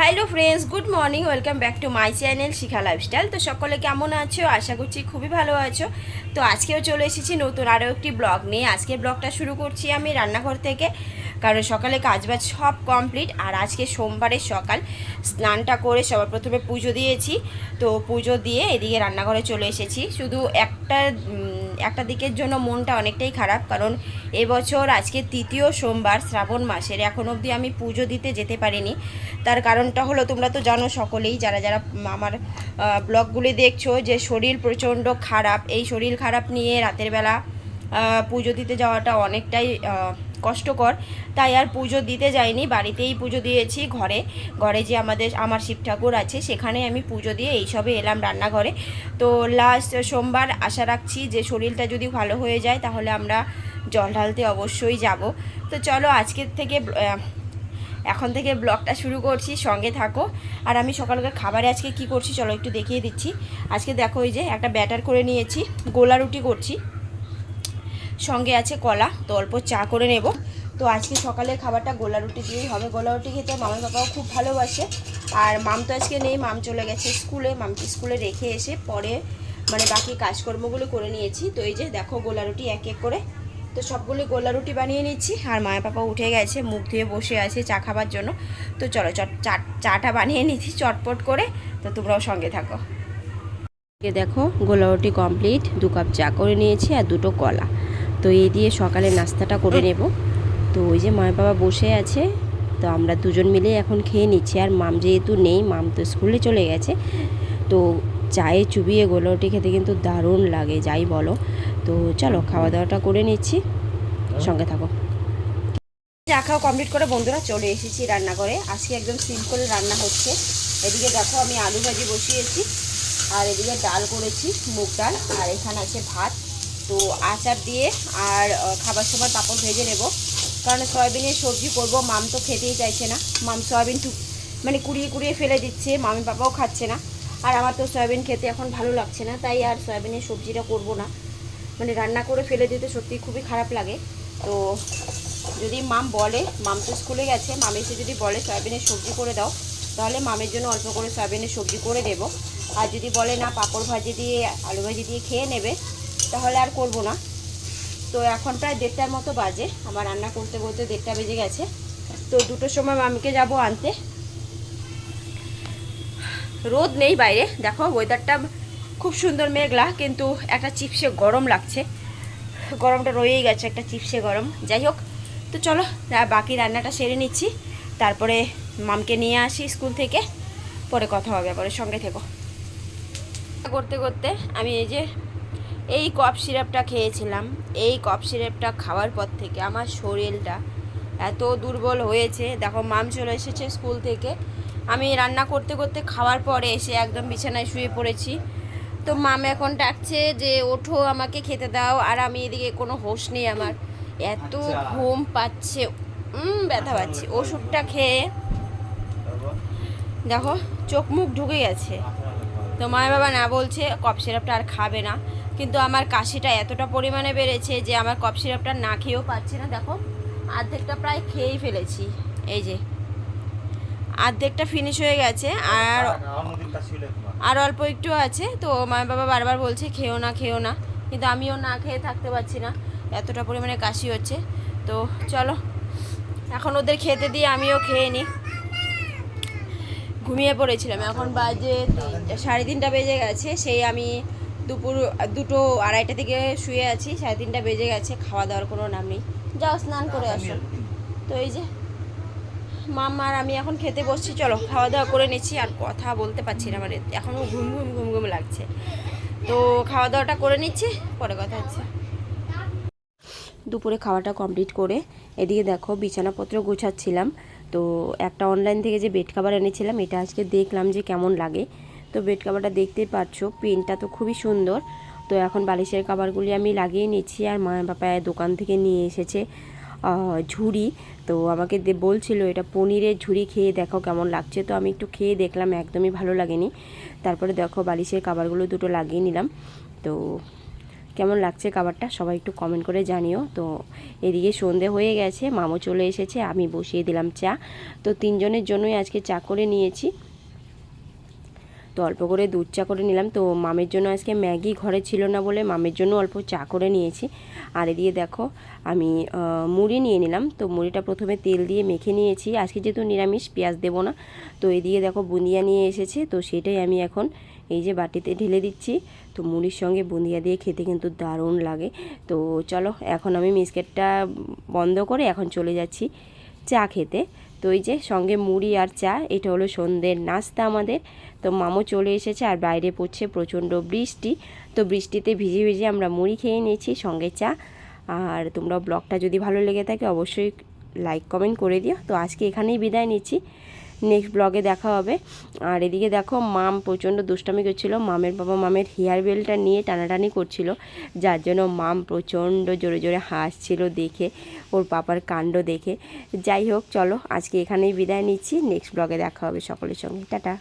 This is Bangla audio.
Hello friends, good morning, welcome back to my channel Shikha lifestyle. তো সকলে কেমন আছো? আশা করছি খুবই ভালো আছো। তো আজকেও চলে এসেছি নতুন আরও একটি ব্লগ নিয়ে। আজকে ব্লগটা শুরু করছি আমি রান্নাঘর থেকে। কারণ সকালে কাজবাজ সব কমপ্লিট আর আজকে সোমবারের সকাল স্নানটা করে সবার প্রথমে পুজো দিয়েছি। তো পুজো দিয়ে এদিকে রান্নাঘরে চলে এসেছি। শুধু একটা একটা দিকের জন্য মনটা অনেকটাই খারাপ কারণ এবছর আজকে তৃতীয় সোমবার শ্রাবণ মাসের। এখন অবধি আমি পুজো দিতে যেতে পারিনি। তার কারণটা হলো তোমরা তো জানো সকলেই, যারা যারা আমার ব্লগগুলি দেখছ যে শরীর প্রচণ্ড খারাপ। এই শরীর খারাপ নিয়ে রাতের বেলা পুজো দিতে যাওয়াটা অনেকটাই কষ্টকর, তাই আর পুজো দিতে যাইনি। বাড়িতেই পুজো দিয়েছি ঘরে। ঘরে যে আমাদের, আমার শিব ঠাকুর আছে সেখানে আমি পুজো দিয়ে এইসবে এলাম রান্নাঘরে। তো লাস্ট সোমবার আশা রাখছি যে শরীরটা যদি ভালো হয়ে যায়, তাহলে আমরা জল ঢালতে অবশ্যই যাব। তো চলো আজকের থেকে এখন থেকে ব্লগটা শুরু করছি, সঙ্গে থাকো। আর আমি সকালকার খাবারে আজকে কি করছি, চলো একটু দেখিয়ে দিচ্ছি। আজকে দেখো ওই যে একটা ব্যাটার করে নিয়েছি, গোলা রুটি করছি। সঙ্গে আছে কলা, তো অল্প চা করে নেব। তো আজকে সকালের খাবারটা গোলা রুটি দিয়েই হবে। গোলা রুটি খেতে মামার বাবাও খুব ভালোবাসে। আর মাম তো আজকে নেই, মাম চলে গেছে স্কুলে। মামকে স্কুলে রেখে এসে পরে মানে বাকি কাজকর্মগুলো করে নিয়েছি। তো এই যে দেখো গোলা রুটি এক এক করে। তো সবগুলো গোলা রুটি বানিয়ে নিচ্ছি। আর মায়ের পাপা উঠে গেছে, মুখ ধুয়ে বসে আছে চা খাবার জন্য। তো চলো চট চাটা বানিয়ে নিচ্ছি চটপট করে। তো তোমরাও সঙ্গে থাকো। দেখো, গোলা রুটি কমপ্লিট দু কাপ চা করে নিয়েছি আর দুটো কলা। তো এই দিয়ে সকালে নাস্তাটা করে নেব। তো ওই যে মায়ের বাবা বসে আছে, তো আমরা দুজন মিলে এখন খেয়ে নিচ্ছি। আর মাম যেহেতু নেই, মাম তো স্কুলে চলে গেছে, তো চায়ে চুবিয়ে গোলা রুটি খেতে কিন্তু দারুণ লাগে, যাই বলো। তো চলো খাওয়া দাওয়াটা করে নিচ্ছি। সঙ্গে থাকো। চা খাওয়া কমপ্লিট করে বন্ধুরা চলে এসেছি রান্না করে আজকে একদম সিম্পল রান্না হচ্ছে। এদিকে দেখো, আমি আলু ভাজি বসিয়েছি, আর এদিকে ডাল করেছি, মুগ ডাল, আর এখানে আছে ভাত। তো আচার দিয়ে আর খাবার সময় পাঁপড় ভেজে নেব। কারণ সয়াবিনের সবজি করব, মাম তো খেতেই চাইছে না। মাম সয়াবিন মানে কুড়িয়ে কুড়িয়ে ফেলে দিচ্ছে মামি পাপাও খাচ্ছে না। আর আমার তো সয়াবিন খেতে এখন ভালো লাগছে না, তাই আর সয়াবিনের সবজিটা করব না। মানে রান্না করে ফেলে দিতে সত্যি খুবই খারাপ লাগে। তো যদি মাম বলে, মাম তো স্কুলে গেছে, মাম এসে যদি বলে সয়াবিনের সবজি করে দাও, তাহলে মামের জন্য অল্প করে সয়াবিনের সবজি করে দেবো। আর যদি বলে না, পাঁপড় ভাজি দিয়ে, আলু ভাজি দিয়ে খেয়ে নেবে তাহলে আর করব না। তো এখন প্রায় দেড়টার মতো বাজে। আমার রান্না করতে করতে দেড়টা বেজে গেছে। তো দুটোর সময় মামিকে যাব আনতে। রোদ নেই বাইরে। দেখো ওয়েদারটা খুব সুন্দর মেঘলা, কিন্তু একটা চিপসে গরম লাগছে। গরমটা রয়েই গেছে, একটা চিপসে গরম। যাই হোক, তো চলো বাকি রান্নাটা সেরে নিচ্ছি। তারপরে মামকে নিয়ে আসি স্কুল থেকে। পরে কথা হবে, পরে সঙ্গে থেকো। করতে করতে আমি এই যে এই কফ সিরাপটা খেয়েছিলাম। এই কফ সিরাপটা খাওয়ার পর থেকে আমার শরীরটা এত দুর্বল হয়েছে। দেখো মাম চলে এসেছে স্কুল থেকে। আমি রান্না করতে করতে খাওয়ার পরে এসে একদম বিছানায় শুয়ে পড়েছি। তো মাম এখন ডাকছে যে ওঠো আমাকে খেতে দাও। আর আমি এদিকে কোনো হোশ নেই আমার। এত ঘুম পাচ্ছে। ব্যথা পাচ্ছে। ওষুধটা খেয়ে দেখো চোখ মুখ ঢুকে গেছে। তো মায়ের বাবা না বলছে কফ সিরাপটা আর খাবে না। কিন্তু আমার কাশিটা এতটা পরিমাণে বেড়েছে যে আমার কফ সিরাপটা না খেয়েও পাচ্ছে না। দেখো অর্ধেকটা প্রায় খেয়েই ফেলেছি। এই যে অর্ধেকটা ফিনিশ হয়ে গেছে আর আর অল্প একটু আছে। তো মা বাবা বারবার বলছে খেও না খেও না। কিন্তু আমিও না খেয়ে থাকতে পারছি না। এতটা পরিমাণে কাশি হচ্ছে। তো চলো এখন ওদের খেতে দিয়ে আমিও খেয়ে নিই। ঘুমিয়ে পড়েছিলাম। এখন বাজে সাড়ে তিনটা বেজে গেছে। সেই আমি দুপুর দুটো আড়াইটা থেকে শুয়ে আছি সাড়ে তিনটা বেজে গেছে খাওয়া দাওয়ার কোনো নাম নেই। যাও স্নান করে আসো। তো এই যে মামার আমি এখন খেতে বসছি চলো খাওয়া দাওয়া করে নিচ্ছি আর কথা বলতে পারছি না মানে এখনও ঘুম ঘুম ঘুম ঘুম লাগছে। তো খাওয়া দাওয়াটা করে নিচ্ছি পরে কথা হচ্ছে। দুপুরে খাওয়াটা কমপ্লিট করে এদিকে দেখো বিছানাপত্র গোছাচ্ছিলাম। তো একটা অনলাইন থেকে যে বেড কাভার এনেছিলাম এটা আজকে দেখলাম যে কেমন লাগে। তো বেড কাভারটা দেখতেই পাচ্ছ প্রিন্টটা তো খুবই সুন্দর। তো এখন বালিশের কাভারগুলি আমি লাগিয়ে নিচ্ছি আর মা বাবা দোকান থেকে নিয়ে এসেছে ঝুড়ি। তো আমাকে বলছিল এটা পনিরের ঝুড়ি, খেয়ে দেখো কেমন লাগছে। তো আমি একটু খেয়ে দেখলাম, একদমই ভালো লাগেনি। তারপরে দেখো বালিশের কাভারগুলো দুটো লাগিয়ে নিলাম। তো কেমন লাগছে খাবারটা সবাই একটু কমেন্ট করে জানিও। তো এদিকে সন্ধে হয়ে গেছে, মামু চলে এসেছে, আমি বসিয়ে দিলাম চা। তো তিনজনের জন্যই আজকে চা করে নিয়েছি। তো অল্প করে দুধ চা করে নিলাম। তো মামের জন্য আজকে ম্যাগি ঘরে ছিল না বলে মামের জন্য অল্প চা করে নিয়েছি। আর এদিকে দেখো, আমি মুড়ি নিয়ে নিলাম। তো মুড়িটা প্রথমে তেল দিয়ে মেখে নিয়েছি। আজকে যেহেতু নিরামিষ, পেঁয়াজ দেবো না। তো এদিকে দেখো বুনিয়া নিয়ে এসেছে। তো সেটাই আমি এখন এই যে বাটিতে ঢেলে দিচ্ছি। তো মুড়ির সঙ্গে বুন্দিয়া দিয়ে খেতে কিন্তু দারুণ লাগে। তো চলো, এখন আমি মিসকেটটা বন্ধ করে এখন চলে যাচ্ছি চা খেতে। তো এই যে সঙ্গে মুড়ি আর চা, এটা হলো সন্ধ্যের নাস্তা আমাদের। তো মামো চলে এসেছে আর বাইরে পড়ছে প্রচণ্ড বৃষ্টি। তো বৃষ্টিতে ভিজে ভিজে আমরা মুড়ি খেয়ে নিয়েছি, সঙ্গে চা। আর তোমরা ব্লগটা যদি ভালো লেগে থাকে অবশ্যই লাইক, কমেন্ট করে দিও। তো আজকে এখানেই বিদায় নিচ্ছি। নেক্সট ব্লগে দেখা হবে। আর এদিকে দেখো, মাম প্রচণ্ড দুষ্টামি করছিল। মামের বাবা মামের হেয়ার বেলটা নিয়ে টানাটানি করছিল। যার জন্য মাম প্রচণ্ড জোরে জোরে হাসছিল দেখে, ওর পাপার কাণ্ড দেখে। যাই হোক, চলো আজকে এখানেই বিদায় নিচ্ছি। নেক্সট ব্লগে দেখা হবে সকলের সঙ্গে। টাটা।